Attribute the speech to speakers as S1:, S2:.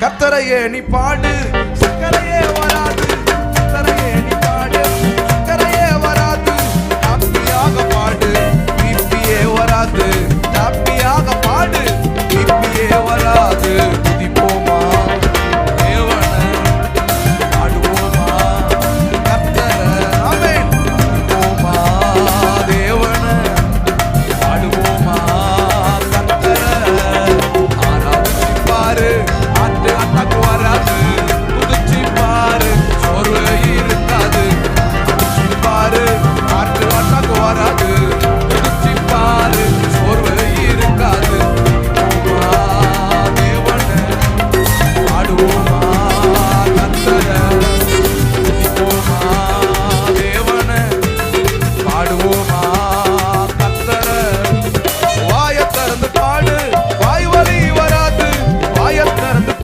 S1: கத்தரையே நீ பாடு. சக்கரையே வராது. கத்தரையே நீ பாடு. சக்கரையே வராது. ஹாப்பியாக பாடு. பிபியே வராது. ஹாப்பியாக பாடு. பிபியே வராது.